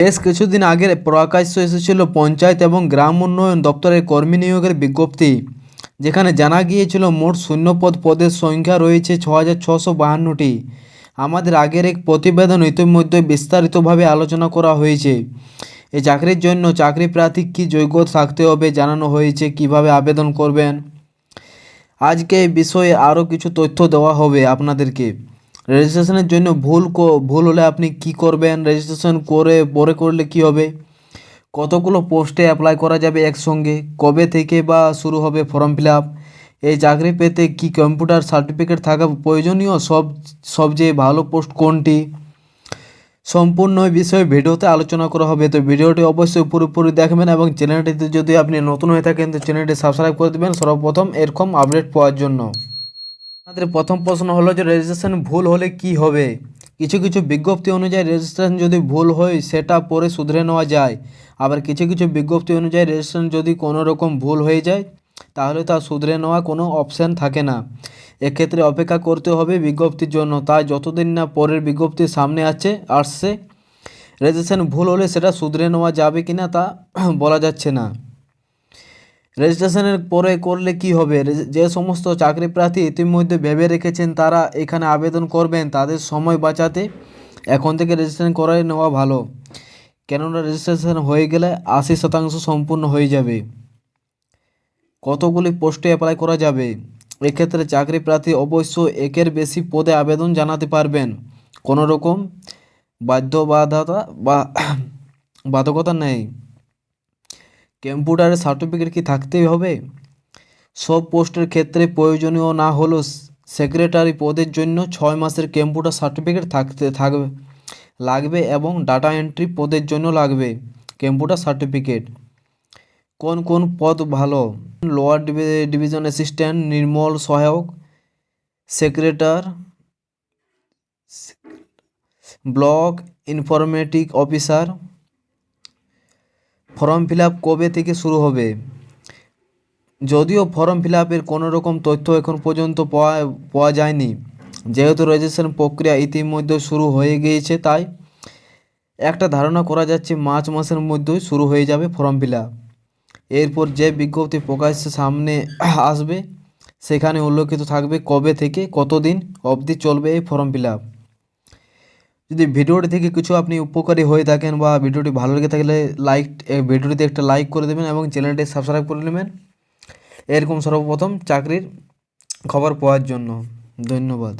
বেশ কিছুদিন আগে প্রকাশ্য এসেছিল পঞ্চায়েত এবং গ্রাম উন্নয়ন দপ্তরের কর্মী নিয়োগের বিজ্ঞপ্তি, যেখানে জানা গিয়েছিল মোট শূন্যপদ পদের সংখ্যা রয়েছে ছ হাজার ছশো বাহান্নটি। আমাদের আগের এক প্রতিবেদন ইতিমধ্যে বিস্তারিতভাবে আলোচনা করা হয়েছে। এই চাকরির জন্য চাকরি প্রার্থী কী যোগ্য থাকতে হবে জানানো হয়েছে, কীভাবে আবেদন করবেন? আজকে এই বিষয়ে আরও কিছু তথ্য দেওয়া হবে আপনাদেরকে। রেজিস্ট্রেশনের জন্য ভুল ভুল হলে আপনি কি করবেন? রেজিস্ট্রেশন করে, পরে করলে কি হবে? কতগুলো পোস্টে অ্যাপ্লাই করা যাবে একসঙ্গে? কবে থেকে বা শুরু হবে ফর্ম ফিল আপ এই চাকরি পেতে কি কম্পিউটার সার্টিফিকেট থাকা প্রয়োজনীয়? সব সবচেয়ে ভালো পোস্ট কোনটি? সম্পূর্ণ বিষয়ে ভিডিওতে আলোচনা করা হবে। তো ভিডিওটি অবশ্যই পুরোপুরি দেখবেন এবং চ্যানেলটিতে যদি আপনি নতুন হয়ে থাকেন, তো চ্যানেলটি সাবস্ক্রাইব করে দেবেন। সর্বপ্রথম এরকম আপডেট পাওয়ার জন্য। আমাদের প্রথম প্রশ্ন হলো যে রেজিস্ট্রেশন ভুল হলে কি হবে? কিছু কিছু বিজ্ঞপ্তি অনুযায়ী রেজিস্ট্রেশন যদি ভুল হয়, সেটা পরে শুধরে নেওয়া যায়। আবার কিছু কিছু বিজ্ঞপ্তি অনুযায়ী রেজিস্ট্রেশন যদি কোনো রকম ভুল হয়ে যায়, তাহলে তা শুধরে নেওয়া কোনো অপশান থাকে না। এক্ষেত্রে অপেক্ষা করতে হবে বিজ্ঞপ্তির জন্য। তাই যতদিন না পরের বিজ্ঞপ্তি সামনে আছে, আসছে রেজিস্ট্রেশন ভুল হলে সেটা শুধরে নেওয়া যাবে কি না তা বলা যাচ্ছে না। রেজিস্ট্রেশনের পরে করলে কি হবে? যে সমস্ত চাকরি প্রার্থী ইতিমধ্যে ভেবে রেখেছেন তারা এখানে আবেদন করবেন, তাদের সময় বাঁচাতে এখন থেকে রেজিস্ট্রেশন করে নেওয়া ভালো। কেননা রেজিস্ট্রেশন হয়ে গেলে আশি শতাংশ সম্পূর্ণ হয়ে যাবে। কতগুলি পোস্টে অ্যাপ্লাই করা যাবে? এক্ষেত্রে চাকরি প্রার্থী অবশ্য একের বেশি পদে আবেদন জানাতে পারবেন। কোনো রকম বাধ্যবাধকতা বা বাধকতা নেই। কম্পিউটারের সার্টিফিকেট কি থাকতেই হবে? সব পোস্টের ক্ষেত্রে প্রয়োজনীয় না হলেও সেক্রেটারি পদের জন্য ছয় মাসের কম্পিউটার সার্টিফিকেট থাকতে থাকবে, লাগবে এবং ডাটা এন্ট্রি পদের জন্য লাগবে কম্পিউটার সার্টিফিকেট কোন কোন পদ ভালো? লোয়ার ডিভিশন অ্যাসিস্ট্যান্ট নির্মল সহায়ক secretary block informatics officer form fill কবে থেকে শুরু হবে? যদিও ফর্ম ফিল আপের কোনো রকম তথ্য এখন পর্যন্ত পাওয়া পাওয়া যায়নি। যেহেতু রেজিস্ট্রেশন প্রক্রিয়া ইতিমধ্যে শুরু হয়ে গিয়েছে, তাই একটা ধারণা করা যাচ্ছে মার্চ মাসের মধ্যেই শুরু হয়ে যাবে ফর্ম ফিল এরপর যে বিজ্ঞপ্তি প্রকাশ্যে সামনে আসবে, সেখানে উল্লেখিত থাকবে কবে থেকে কতদিন অবধি চলবে এই ফর্ম ফিল যদি ভিডিওটি থেকে কিছু আপনি উপকারী হয়ে থাকেন বা ভিডিওটি ভালো লেগে থাকলে লাইক ভিডিওটিতে একটা লাইক করে দেবেন এবং চ্যানেলটি সাবস্ক্রাইব করে নেবেন। এরকম সর্বপ্রথম চাকরির খবর পাওয়ার জন্য। ধন্যবাদ।